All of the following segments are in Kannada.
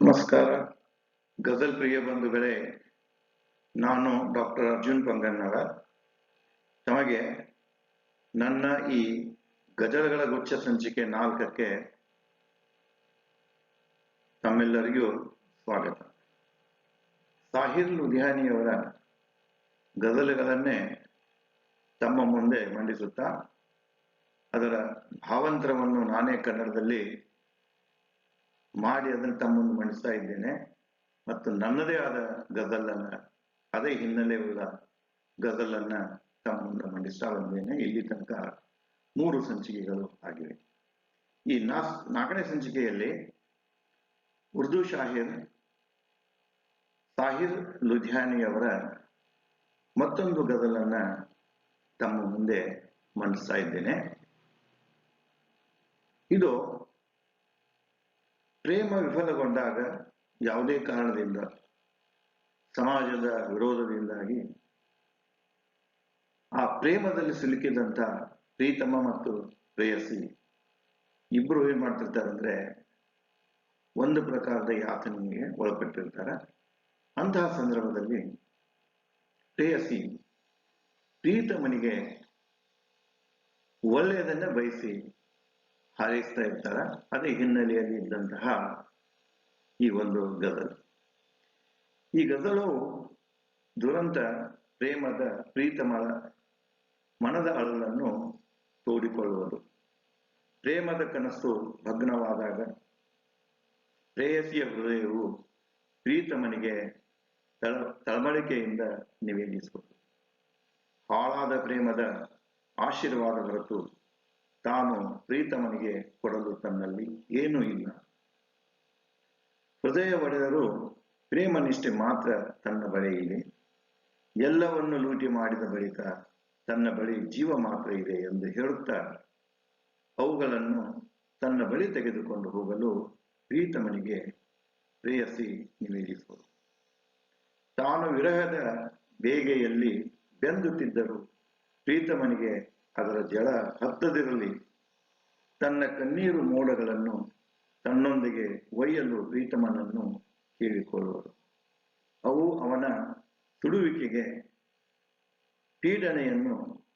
ನಮಸ್ಕಾರ. ಗಜಲ್ ಪ್ರಿಯ ಬಂಧುಗಳೇ, ನಾನು ಡಾಕ್ಟರ್ ಅರ್ಜುನ್ ಪಂಗನ್ನವರ್ ತಮಗೆ ನನ್ನ ಈ ಗಜಲ್ಗಳ ಗುಚ್ಛ ಸಂಚಿಕೆ ನಾಲ್ಕಕ್ಕೆ ತಮ್ಮೆಲ್ಲರಿಗೂ ಸ್ವಾಗತ. ಸಾಹಿರ್ ಲುಧಿಯಾನಿಯವರ ಗಜಲ್ಗಳನ್ನೇ ತಮ್ಮ ಮುಂದೆ ಮಂಡಿಸುತ್ತಾ, ಅದರ ಭಾವಂತರವನ್ನು ನಾನೇ ಕನ್ನಡದಲ್ಲಿ ಮಾಡಿ ಅದನ್ನು ತಮ್ಮನ್ನು ಮಣಿಸ್ತಾ ಇದ್ದೇನೆ. ಮತ್ತು ನನ್ನದೇ ಆದ ಗದಲನ್ನ ಅದೇ ಹಿನ್ನೆಲೆ ಉಳ್ಳ ಗದಲನ್ನ ತಮ್ಮ ಮಂಡಿಸ್ತಾ ಬಂದೇನೆ ಇಲ್ಲಿ ತನಕ ಮೂರು ಸಂಚಿಕೆಗಳು ಆಗಿವೆ. ಈ ನಾಸ್, ನಾಲ್ಕನೇ ಸಂಚಿಕೆಯಲ್ಲಿ ಉರ್ದು ಶಾಹಿರ್, ಸಾಹಿರ್ ಲುಧಿಯಾನಿಯವರ ಮತ್ತೊಂದು ಗದಲನ್ನ ತಮ್ಮ ಮುಂದೆ ಮಂಡಿಸ್ತಾ ಇದ್ದೇನೆ. ಇದು ಪ್ರೇಮ ವಿಫಲಗೊಂಡಾಗ ಯಾವುದೇ ಕಾರಣದಿಂದ, ಸಮಾಜದ ವಿರೋಧದಿಂದಾಗಿ ಆ ಪ್ರೇಮದಲ್ಲಿ ಸಿಲುಕಿದಂತ ಪ್ರೀತಮ ಮತ್ತು ಪ್ರೇಯಸಿ ಇಬ್ಬರು ಏನ್ ಮಾಡ್ತಿರ್ತಾರೆ ಅಂದ್ರೆ ಒಂದು ಪ್ರಕಾರದ ಯಾತನೆಗೆ ಒಳಪಟ್ಟಿರ್ತಾರೆ. ಅಂತಹ ಸಂದರ್ಭದಲ್ಲಿ ಪ್ರೇಯಸಿ ಪ್ರೀತಮನಿಗೆ ಒಳ್ಳೆಯದನ್ನ ಬಯಸಿ ಹಾರೈಸ್ತಾ ಇರ್ತಾರ. ಅದೇ ಹಿನ್ನೆಲೆಯಲ್ಲಿ ಇದ್ದಂತಹ ಈ ಒಂದು ಗಜಲ್. ಈ ಗದಲು ದುರಂತ ಪ್ರೇಮದ ಪ್ರೀತಮಳ ಮನದ ಅಳಲನ್ನು ತೋಡಿಕೊಳ್ಳುವುದು. ಪ್ರೇಮದ ಕನಸು ಭಗ್ನವಾದಾಗ ಪ್ರೇಯಸಿಯ ಹೃದಯವು ಪ್ರೀತಮನಿಗೆ ತಳ ತಳಮಳಿಕೆಯಿಂದ ನಿವೇದಿಸುವುದು. ಹಾಳಾದ ಪ್ರೇಮದ ಆಶೀರ್ವಾದ ಹೊರತು ತಾನು ಪ್ರೀತಮನಿಗೆ ಕೊಡಲು ತನ್ನಲ್ಲಿ ಏನೂ ಇಲ್ಲ. ಹೃದಯ ಒಡೆದರೂ ಪ್ರೇಮನಿಷ್ಠೆ ಮಾತ್ರ ತನ್ನ ಬಳಿ ಇದೆ. ಎಲ್ಲವನ್ನು ಲೂಟಿ ಮಾಡಿದ ಬಳಿಕ ತನ್ನ ಬಳಿ ಜೀವ ಮಾತ್ರ ಇದೆ ಎಂದು ಹೇಳುತ್ತಾ ಅವುಗಳನ್ನು ತನ್ನ ಬಳಿ ತೆಗೆದುಕೊಂಡು ಹೋಗಲು ಪ್ರೀತಮನಿಗೆ ಪ್ರೇಯಸಿ ನಿವೇದಿಸುವುದು ತಾನು ವಿರಹದ ಬೇಗೆಯಲ್ಲಿ ಬೆಂದುತ್ತಿದ್ದರು ಪ್ರೀತಮನಿಗೆ ಅದರ ಜಳ ಹತ್ತದಿರಲಿ. ತನ್ನ ಕಣ್ಣೀರು ಮೋಡಗಳನ್ನು ತನ್ನೊಂದಿಗೆ ಒಯ್ಯಲು ಪ್ರೀತಮನನ್ನು ಕೇಳಿಕೊಳ್ಳುವರು. ಅವು ಅವನ ಸುಡುವಿಕೆಗೆ ಪೀಡನೆಯನ್ನು,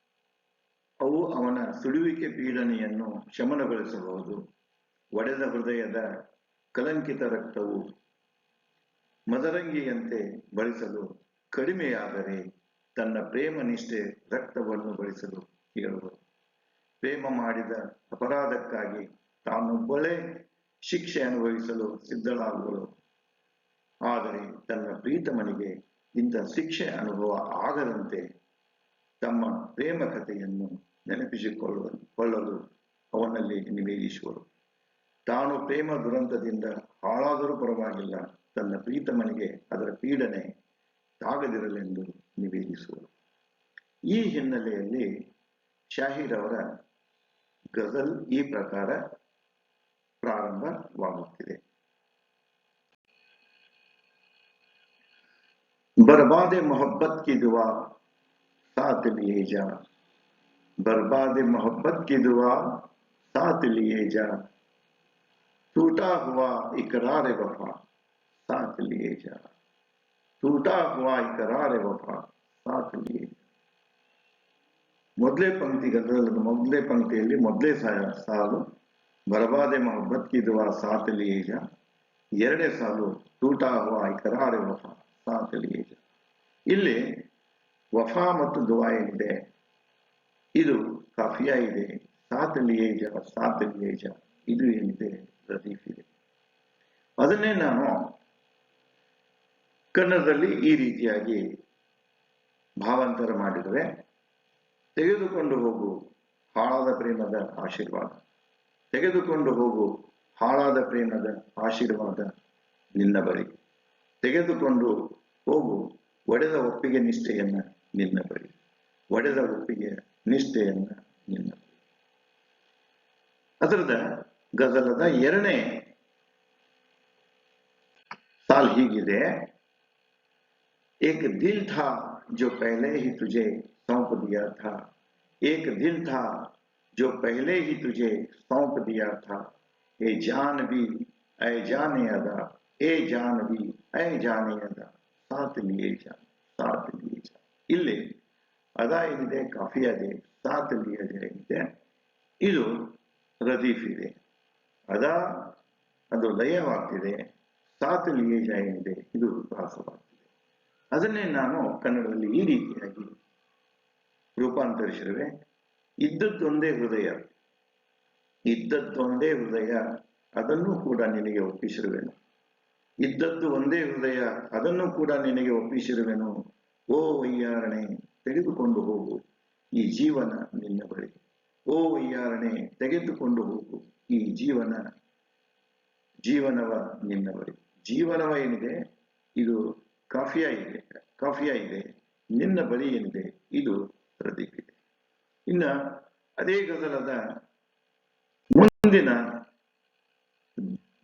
ಅವು ಅವನ ಸುಡುವಿಕೆ ಪೀಡನೆಯನ್ನು ಶಮನಗೊಳಿಸಬಹುದು. ಒಡೆದ ಹೃದಯದ ಕಲಂಕಿತ ರಕ್ತವು ಮದರಂಗಿಯಂತೆ ಬಳಸಲು ಕಡಿಮೆಯಾದರೆ ತನ್ನ ಪ್ರೇಮ ನಿಷ್ಠೆ ರಕ್ತವನ್ನು ಬಳಸಲು ಹೇಳುವರು ಪ್ರೇಮ ಮಾಡಿದ ಅಪರಾಧಕ್ಕಾಗಿ ತಾನೊಬ್ಬಳೇ ಶಿಕ್ಷೆ ಅನುಭವಿಸಲು ಸಿದ್ಧಳಾಗುವಳು. ಆದರೆ ತನ್ನ ಪ್ರೀತಮನಿಗೆ ಇಂಥ ಶಿಕ್ಷೆ ಅನುಭವ ಆಗದಂತೆ ತಮ್ಮ ಪ್ರೇಮ ಕಥೆಯನ್ನು ನೆನಪಿಸಿಕೊಳ್ಳುವ ಕೊಳ್ಳಲು ಅವನಲ್ಲಿ ನಿವೇದಿಸುವಳು ತಾನು ಪ್ರೇಮ ದುರಂತದಿಂದ ಹಾಳಾದರೂ ಪರವಾಗಿಲ್ಲ, ತನ್ನ ಪ್ರೀತಮನಿಗೆ ಅದರ ಪೀಡನೆ ತಾಗದಿರಲೆಂದು ನಿವೇದಿಸುವಳು ಈ ಹಿನ್ನೆಲೆಯಲ್ಲಿ ಶಾಹಿರವರ ಗಜಲ್ ಈ ಪ್ರಕಾರ ಪ್ರಾರಂಭವಾಗುತ್ತಿದೆ برباد محبت کی دعا ساتھ لیے جا برباد محبت کی دعا ساتھ لیے جا ٹوٹا ہوا اقرار وفا ساتھ لیے جا ٹوٹا ہوا اقرار وفا ساتھ لیے جا ಮೊದಲೇ ಪಂಕ್ತಿ ಗದ್ದಲದ ಮೊದಲೇ ಪಂಕ್ತಿಯಲ್ಲಿ ಮೊದಲೇ ಸಾಲು ಬರಬಾದೆ ಮೊಹಬ್ಬತ್ ಸಾತಲಿ ಈಗ ಎರಡೇ ಸಾಲು ಟೂಟಾ ಆಗುವ ಇಕರಾರೆ ವಫಾ ಸಾತಲಿ ಈಗ ಇಲ್ಲಿ ವಫಾ ಮತ್ತು ದುವಾ ಏನಿದೆ ಇದು ಕಾಫಿಯಾ ಇದೆ. ಸಾತಲಿ ಏಜ ಸಾತಲಿ ಏಜ ಇದು ಏನಿದೆ? ರದೀಫ್ ಇದೆ. ಅದನ್ನೇ ನಾನು ಕನ್ನಡದಲ್ಲಿ ಈ ರೀತಿಯಾಗಿ ಭಾವಾಂತರ ಮಾಡಿದರೆ ತೆಗೆದುಕೊಂಡು ಹೋಗು, ಹಾಳಾದ ಪ್ರೇಮದ ಆಶೀರ್ವಾದ. ತೆಗೆದುಕೊಂಡು ಹೋಗು, ಹಾಳಾದ ಪ್ರೇಮದ ಆಶೀರ್ವಾದ ನಿನ್ನ ಬಳಿ. ತೆಗೆದುಕೊಂಡು ಹೋಗು, ಒಡೆದ ಒಪ್ಪಿಗೆ ನಿಷ್ಠೆಯನ್ನ ನಿನ್ನ ಬಳಿ. ಒಡೆದ ಒಪ್ಪಿಗೆ ನಿಷ್ಠೆಯನ್ನ ನಿನ್ನ ಅದರದ ಗದಲದ ಎರಡನೇ ಸಾಲ್ ಹೀಗಿದೆ. ಏಕ ದಿಲ್ ಥಾ ಜೋ ಪಹಲೆ ಹಿ ತುಜೆ سونپ دیا تھا۔ ایک دل تھا جو پہلے ہی تجھے سونپ دیا تھا۔ اے جان بھی، اے جان ادا، اے جان بھی، اے جان ادا۔ ساتھ لیے جا، ساتھ لیے جا۔ الے، ادا دے کافی ادے ساتھ لیے جائے دے۔ ಇದು ರದೀಫ್ ಇದೆ ಅದ ಅದು ಲಯವಾಗ್ತಿದೆ ಸಾತ್ ಲಿಯೇಜ ಏನಿದೆ ಇದು ಪ್ರಾಸವಾಗ್ತಿದೆ ಅದನ್ನೇ ನಾನು ಕನ್ನಡದಲ್ಲಿ ಈ ರೀತಿಯಾಗಿ ರೂಪಾಂತರಿಸಿರುವೆ. ಇದ್ದದ್ದೊಂದೇ ಹೃದಯ. ಇದ್ದದ್ದೊಂದೇ ಹೃದಯ, ಅದನ್ನು ಕೂಡ ನಿನಗೆ ಒಪ್ಪಿಸಿರುವೆನು. ಇದ್ದದ್ದು ಒಂದೇ ಹೃದಯ, ಅದನ್ನು ಕೂಡ ನಿನಗೆ ಒಪ್ಪಿಸಿರುವೆನು. ಓ ವೈಯಾರಣೆ, ತೆಗೆದುಕೊಂಡು ಹೋಗು. ಈ ಜೀವನ ನಿನ್ನ ಬಳಿ. ಓ ವೈಯಾರಣೆ, ತೆಗೆದುಕೊಂಡು ಹೋಗು. ಈ ಜೀವನ, ಜೀವನವ ನಿನ್ನ ಬಳಿ. ಜೀವನವ ಏನಿದೆ? ಇದು ಕಾಫಿಯಾಗಿದೆ ಇದೆ. ಕಾಫಿಯ ಇದೆ. ನಿನ್ನ ಬಳಿ ಏನಿದೆ? ಇದು ಪ್ರತಿಕ್ರಿಯೆ ಇನ್ನ ಅದೇ ಗಜಲದ ಮುಂದಿನ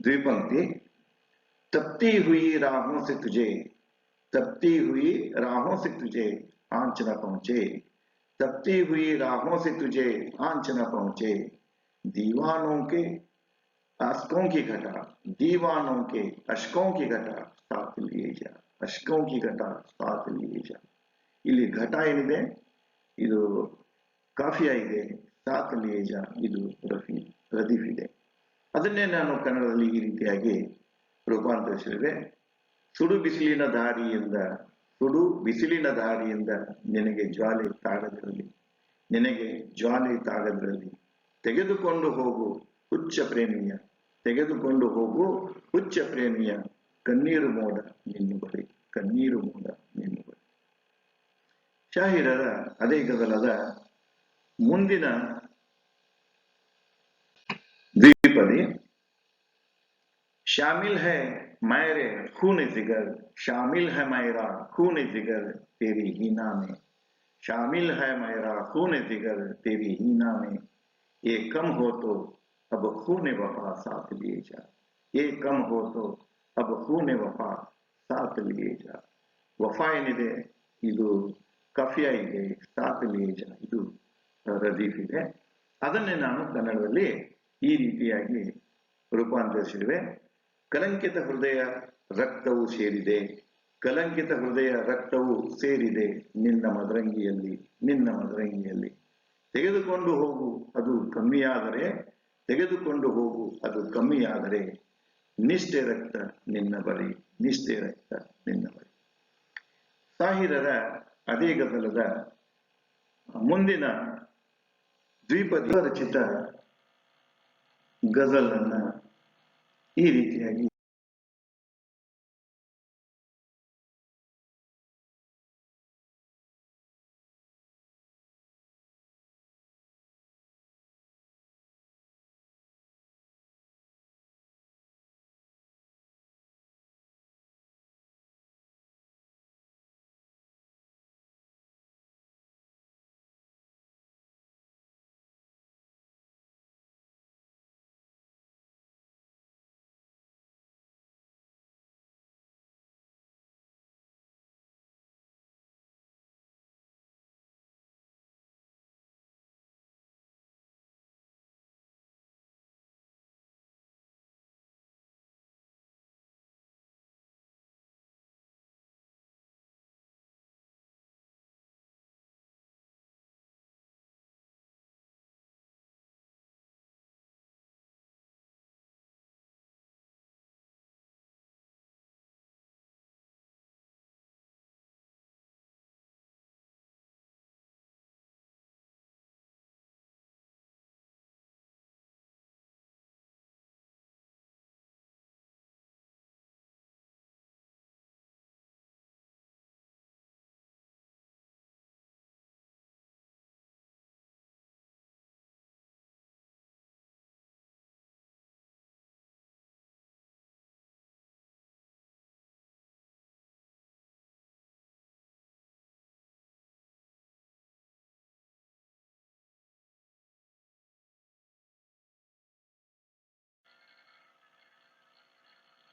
ದ್ವಿಪಂಕ್ತಿ. تپتی ہوئی راہوں سے تجھے تپتی ہوئی راہوں سے تجھے آنچ نہ پہنچے تپتی ہوئی راہوں سے تجھے آنچ نہ پہنچے دیوانوں کے اشکوں کی گھٹا دیوانوں کے اشکوں کی گھٹا ಇಲ್ಲಿ ಘಟ ಏನಿದೆ? ಇದು ಕಾಫಿಯಾಗಿದೆ ಇದೆ ಇದು ರಫಿ ರದೀಫ್ ಇದೆ. ಅದನ್ನೇ ನಾನು ಕನ್ನಡದಲ್ಲಿ ಈ ರೀತಿಯಾಗಿ ರೂಪಾಂತರಿಸಿದೆ ಸುಡು ಬಿಸಿಲಿನ ದಾರಿಯಿಂದ, ಸುಡು ಬಿಸಿಲಿನ ದಾರಿಯಿಂದ ನಿನಗೆ ಜ್ವಾಲೆ ತಾಗದಿರಲಿ ನಿನಗೆ ಜ್ವಾಲೆ ತಾಗದಿರಲಿ ತೆಗೆದುಕೊಂಡು ಹೋಗು ಹುಚ್ಚ ಪ್ರೇಮಿಯ, ತೆಗೆದುಕೊಂಡು ಹೋಗು ಹುಚ್ಚ ಪ್ರೇಮಿಯ ಕಣ್ಣೀರು ಮೋಡ ನಿನ್ನ ಬಳಿ ಕಣ್ಣೀರು ಮೋಡ ನಿನ್ನ ಶಾಹಿರರ ಅದೇ ಗದಲದ ಮುಂದಿನ ದ್ವೀಪದಿ ಶಾಮಿಲ್ ಹೈ مائرے خون جگر شامل ہے میرا خون جگر تیری ہینا میں شامل ہے میرا خون جگر تیری ہینا میں یہ کم ہو تو اب خون وفا ساتھ لیے جا یہ کم ہو تو اب خون وفا ساتھ لیے جا وفا ಕಫಿಯ ಇದೆ ಸಾತ್ ಇದು ರದೀಫ್ ಇದೆ. ಅದನ್ನೇ ನಾನು ಕನ್ನಡದಲ್ಲಿ ಈ ರೀತಿಯಾಗಿ ರೂಪಾಂತರಿಸಿರುವೆ. ಕಲಂಕಿತ ಹೃದಯ ರಕ್ತವು ಸೇರಿದೆ. ಕಲಂಕಿತ ಹೃದಯ ರಕ್ತವು ಸೇರಿದೆ ನಿನ್ನ ಮದರಂಗಿಯಲ್ಲಿ ನಿನ್ನ ಮದರಂಗಿಯಲ್ಲಿ. ತೆಗೆದುಕೊಂಡು ಹೋಗು, ಅದು ಕಮ್ಮಿಯಾದರೆ, ತೆಗೆದುಕೊಂಡು ಹೋಗು, ಅದು ಕಮ್ಮಿಯಾದರೆ, ನಿಷ್ಠೆ ರಕ್ತ ನಿನ್ನ ಬಳಿ, ನಿಷ್ಠೆ ರಕ್ತ ನಿನ್ನ ಬಳಿ. ಸಾಹಿರರ ಅದೇ ಗದ್ದಲದ ಮುಂದಿನ ದ್ವಿಪದಿ ರಚಿತ ಗಜಲನ್ನ ಈ ರೀತಿಯಾಗಿ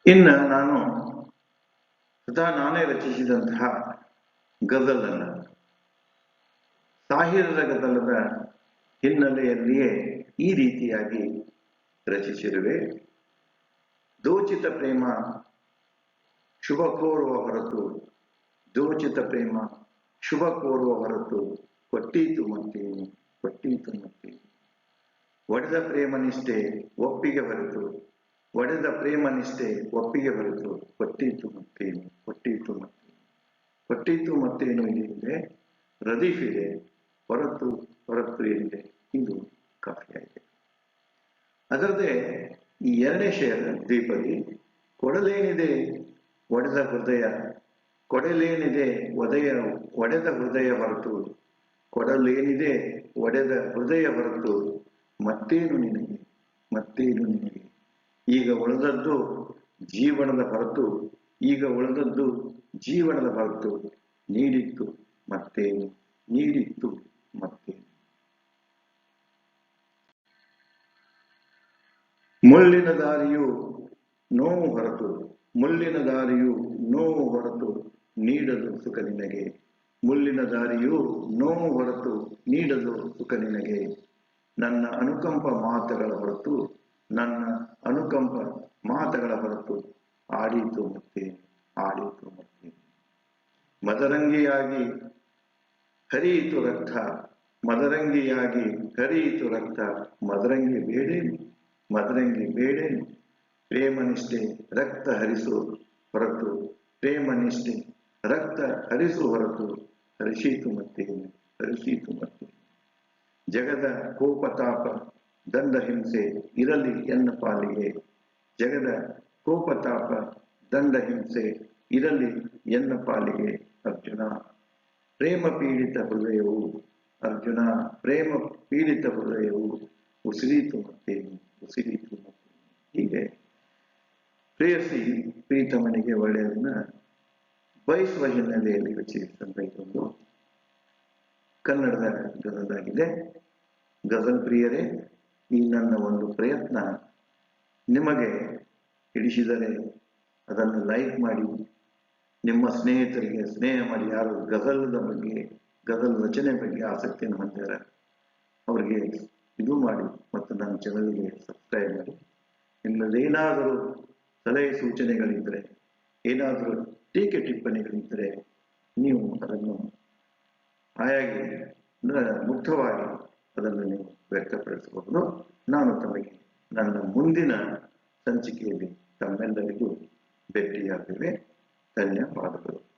ಇನ್ನು ನಾನು ಸ್ವತಃ ನಾನೇ ರಚಿಸಿದಂತಹ ಗದಲನ್ನು ಸಾಹಿರದ ಗದಲದ ಹಿನ್ನೆಲೆಯಲ್ಲಿಯೇ ಈ ರೀತಿಯಾಗಿ ರಚಿಸಿರುವೆ. ದೋಚಿತ ಪ್ರೇಮ ಶುಭ ಕೋರುವ ಹೊರತು ದೋಚಿತ ಪ್ರೇಮ ಶುಭ ಕೋರುವ ಹೊರತು ಕೊಟ್ಟೀತು ಮತ್ತೇನು ಕೊಟ್ಟೀತು ಮತ್ತೇನು. ಒಡೆದ ಪ್ರೇಮ ನಿಷ್ಠೆ ಒಪ್ಪಿಗೆ ಹೊರತು ಒಡೆದ ಪ್ರೇಮ ನಿಷ್ಠೆ ಒಪ್ಪಿಗೆ ಬರೆದು ಕೊಟ್ಟೀತು ಮತ್ತೇನು ಕೊಟ್ಟೀತು ಮತ್ತೇನು. ಕೊಟ್ಟೀತು ಮತ್ತೇನು ಇದೆ ರದೀಫ್ ಇದೆ, ಹೊರತು ಹೊರತು ಏನಿದೆ ಇದು ಕಾಫಿಯಾಗಿದೆ ಅದರದೇ ಈ ಎರಡನೇ ಶೇರ್ ದ್ವೀಪದಿ ಕೊಡಲೇನಿದೆ ಒಡೆದ ಹೃದಯ, ಕೊಡಲೇನಿದೆ ಒದೆಯ, ಒಡೆದ ಹೃದಯ ಹೊರತು, ಕೊಡಲೇನಿದೆ ಒಡೆದ ಹೃದಯ ಹೊರತು ಮತ್ತೇನು ನಿನಗೆ ಮತ್ತೇನು ನಿನಗೆ? ಈಗ ಉಳಿದದ್ದು ಜೀವನದ ಹೊರತು, ಈಗ ಉಳಿದದ್ದು ಜೀವನದ ಹೊರತು ನೀಡಿತ್ತು ಮತ್ತೇನು ನೀಡಿತ್ತು ಮತ್ತೇನು ಮುಳ್ಳಿನ ದಾರಿಯು ನೋವು ಹೊರತು, ಮುಳ್ಳಿನ ದಾರಿಯು ನೋವು ಹೊರತು ನೀಡಲು ಸುಖ ನಿನಗೆ. ಮುಳ್ಳಿನ ದಾರಿಯು ನೋವು ಹೊರತು ನೀಡಲು ಸುಖ ನಿನಗೆ. ನನ್ನ ಅನುಕಂಪ ಮಾತುಗಳ ಹೊರತು ನನ್ನ ಅನುಕಂಪ ಮಾತುಗಳ ಹೊರತು ಆಡೀತು ಮತ್ತೆ ಆಡೀತು ಮತ್ತೆ. ಮದರಂಗಿಯಾಗಿ ಹರಿಯಿತು ರಕ್ತ, ಮದರಂಗಿಯಾಗಿ ಹರಿಯಿತು ರಕ್ತ, ಮದರಂಗಿ ಬೇಡೇನು ಮದರಂಗಿ ಬೇಡೇನು. ಪ್ರೇಮನಿಷ್ಠೆ ರಕ್ತ ಹರಿಸು ಹೊರತು, ಪ್ರೇಮನಿಷ್ಠೆ ರಕ್ತ ಹರಿಸು ಹೊರತು ಹರಿಸೀತು ಮತ್ತೆ ಹರಿಸೀತು ಮತ್ತೆ. ಜಗದ ಕೋಪತಾಪ ದಂಡ ಹಿಂಸೆ ಇರಲಿ ಎನ್ನ ಪಾಲಿಗೆ. ಜಗದ ಕೋಪತಾಪ ದಂಡ ಹಿಂಸೆ ಇರಲಿ ಎನ್ನ ಪಾಲಿಗೆ ಅರ್ಜುನ. ಪ್ರೇಮ ಪೀಡಿತ ಹೃದಯವು ಅರ್ಜುನ, ಪ್ರೇಮ ಪೀಡಿತ ಹೃದಯವು ಉಸಿರೀತು ಮತ್ತೇನು? ಉಸಿರೀತು ಮತ್ತೇನು? ಹೀಗೆ. ಪ್ರೇಯಸಿ ಪ್ರೀತಮನಿಗೆ ಒಳ್ಳೆಯದನ್ನ ಬಯಸುವ ಹಿನ್ನೆಲೆಯಲ್ಲಿ ರಚಿಸಿದಂತ ಇದೊಂದು ಕನ್ನಡದ ಗದಲಾಗಿದೆ ಗಜಲ್ ಪ್ರಿಯರೇ ಈ ನನ್ನ ಒಂದು ಪ್ರಯತ್ನ ನಿಮಗೆ ಹಿಡಿಸಿದರೆ ಅದನ್ನು ಲೈಕ್ ಮಾಡಿ. ನಿಮ್ಮ ಸ್ನೇಹಿತರಿಗೆ ಸ್ನೇಹ ಮಾಡಿ. ಯಾರು ಗಜಲದ ಬಗ್ಗೆ, ಗಜಲ್ ರಚನೆ ಬಗ್ಗೆ ಆಸಕ್ತಿಯನ್ನು ಹೊಂದಿದ್ದಾರೆ, ಅವರಿಗೆ ಇದು ಮಾಡಿ ಮತ್ತು ನನ್ನ ಚಾನಲ್ಗೆ ಸಬ್ಸ್ಕ್ರೈಬ್ ಮಾಡಿ. ನಿಮ್ಮದೇನಾದರೂ ಸಲಹೆ ಸೂಚನೆಗಳಿದ್ದರೆ, ಏನಾದರೂ ಟೀಕೆ ಟಿಪ್ಪಣಿಗಳಿದ್ದರೆ, ನೀವು ಅದನ್ನು ಹಾಯಾಗಿ ಮುಕ್ತವಾಗಿ ಅದನ್ನು ನೀವು ವ್ಯಕ್ತಪಡಿಸಬಹುದು ನಾನು ತಮಗೆ ನನ್ನ ಮುಂದಿನ ಸಂಚಿಕೆಯಲ್ಲಿ ತಮ್ಮೆಲ್ಲರಿಗೂ ಭೇಟಿಯಾಗುವೆ. ಧನ್ಯವಾದಗಳು.